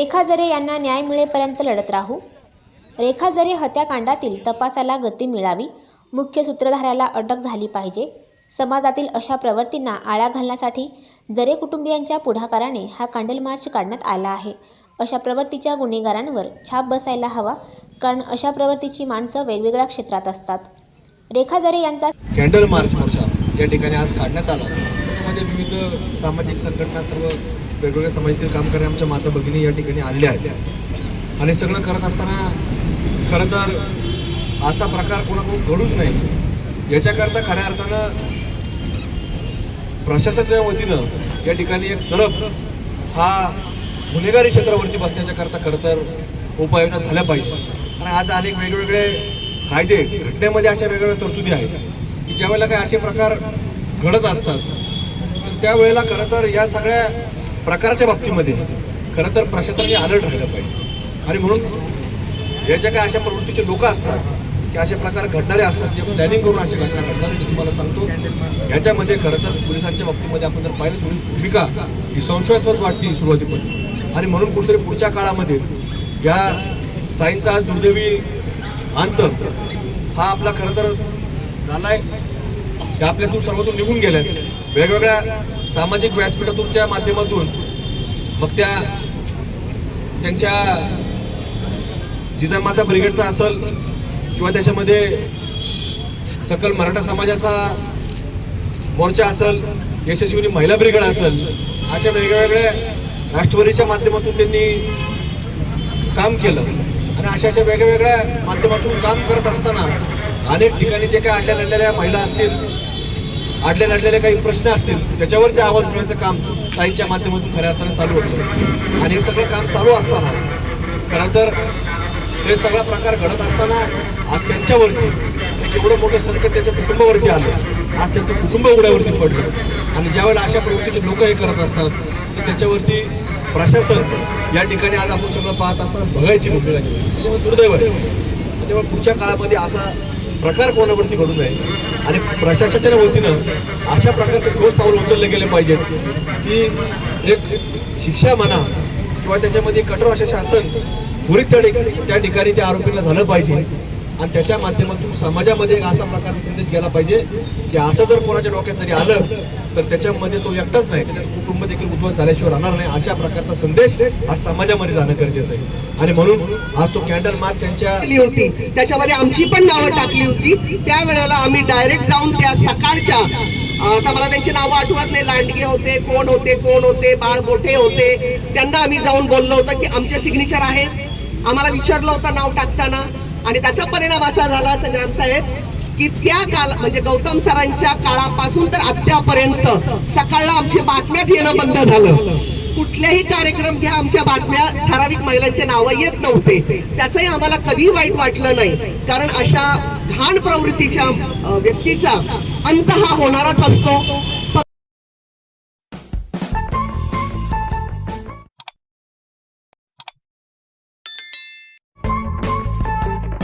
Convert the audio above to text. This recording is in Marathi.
रेखा जरे यांना न्याय मिळेपर्यंत लढत राहू. रेखा जरे हत्याकांडातील तपासाला गती मिळावी मुख्य सूत्रधाराला अटक झाली पाहिजे. समाजातील अशा प्रवृत्तींना आळा घालण्यासाठी जरे कुटुंबियांच्या पुढाकाराने हा कॅन्डल मार्च काढण्यात आला आहे. अशा प्रवृत्तीच्या गुन्हेगारांवर छाप बसायला हवा कारण अशा प्रवृत्तीची माणसं वेगवेगळ्या क्षेत्रात असतात. रेखा जरे यांचा कॅन्डल मार्च मोर्चा या ठिकाणी आज काढण्यात आला. त्याच्यामध्ये विविध सामाजिक संघटना सर्व वेगवेगळ्या समाजातील काम करणाऱ्या आमच्या माता भगिनी या ठिकाणी आलेल्या आहेत. आणि सगळं करत असताना खरं तर असा प्रकार कोणाकडून घडूच नाही. याच्याकरता खऱ्या अर्थानं प्रशासनाच्या वतीनं या ठिकाणी एक चरप हा गुन्हेगारी क्षेत्रावरती बसण्याच्याकरता खरं तर उपाययोजना झाल्या पाहिजे. आणि आज अनेक वेगवेगळे कायदे घटनेमध्ये अशा वेगवेगळ्या तरतुदी आहेत की ज्यावेळेला काही असे प्रकार घडत असतात त्यावेळेला खरं तर या सगळ्या प्रकारच्या बाबतीमध्ये खरं तर प्रशासनाने अलर्ट राहिलं पाहिजे. आणि म्हणून याच्या ज्या काही अशा प्रवृत्तीचे लोक असतात की असे प्रकार घडणारे असतात जे प्लॅनिंग करून अशा घटना घडतात ते तुम्हाला सांगतो. याच्यामध्ये खरं तर पोलिसांच्या बाबतीमध्ये आपण जर पाहिलं थोडी भूमिका ही संशयास्पद वाटते सुरुवातीपासून. आणि म्हणून कुठेतरी पुढच्या काळामध्ये या ताईंचा आज दुर्दैवी अंत हा आपला खरं तर झालाय. हे आपल्यातून सर्वातून निघून गेल्या. वेगवेगळ्या सामाजिक व्यासपीठातूनच्या माध्यमातून मग त्या त्यांच्या जिजामाता ब्रिगेडचा असेल किंवा त्याच्यामध्ये सकल मराठा समाजाचा मोर्चा असेल यशस्वीनी महिला ब्रिगेड असेल अशा वेगवेगळ्या राष्ट्रवादीच्या माध्यमातून त्यांनी काम केलं. आणि अशा अशा वेगवेगळ्या माध्यमातून काम करत असताना अनेक ठिकाणी जे काही अडल्या लढलेल्या महिला असतील अडले लढलेले काही प्रश्न असतील त्याच्यावरती आवाज उठवण्याचं काम ताईंच्या माध्यमातून खऱ्या अर्थाने चालू होतं. आणि हे सगळं काम चालू असताना खरं तर हे सगळा प्रकार घडत असताना आज त्यांच्यावरती एक एवढं मोठं संकट त्यांच्या कुटुंबावरती आलं. आज त्यांचं कुटुंब उघड्यावरती पडलं. आणि ज्यावेळेला अशा प्रवृत्तीचे लोक हे करत असतात तर त्याच्यावरती प्रशासन या ठिकाणी आज आपण सगळं पाहत असताना बघायची भूमिका घेतली त्याच्यामुळे म्हणजे दुर्दैव आहे. तेव्हा पुढच्या काळामध्ये असा प्रकार कोणावरती घडू नये आणि प्रशासनाच्या वतीनं अशा प्रकारचे ठोस पाऊल उचलले गेले पाहिजेत की एक शिक्षा म्हणा किंवा त्याच्यामध्ये कठोर असे शासन त्वरित त्या ठिकाणी त्या ठिकाणी त्या आरोपीला झालं पाहिजे. आणि त्याच्या माध्यमातून समाजामध्ये एक असा प्रकारचा संदेश गेला पाहिजे की असं जर कोणाच्या डोक्यात जरी आलं तर त्याच्यामध्ये तो एकटाच नाही. त्याच्या कुटुंब देखील उद्ध्वस्त झाल्याशिवाय राहणार नाही. अशा प्रकारचा संदेश आज समाजामध्ये जाणं गरजेचं आहे. आणि म्हणून आज तो कॅन्डल मार्च त्यांच्या होती. त्याच्यामध्ये आमची पण नावं टाकली होती. त्यावेळेला आम्ही डायरेक्ट जाऊन त्या सकाळच्या आता मला त्यांची नावं आठवत नाही. लांडगे होते कोण होते कोण होते बाळ मोठे होते. त्यांना आम्ही जाऊन बोललो होतं की आमचे सिग्नेचर आहेत. आम्हाला विचारलं होतं नाव टाकताना. आणि त्याचा परिणाम असा झाला संग्राम साहेब की त्या काल म्हणजे गौतम सरांच्या काळापासून तर अद्यापर्यंत सकाळला आमची बातम्याच येणं बंद झालं. कुठल्याही कार्यक्रम घ्या आमच्या बातम्या ठराविक महिलांचे नावं येत नव्हते. त्याचंही आम्हाला कधी वाईट वाटलं नाही. कारण अशा घाण प्रवृत्तीच्या व्यक्तीचा अंत हा होणारच असतो.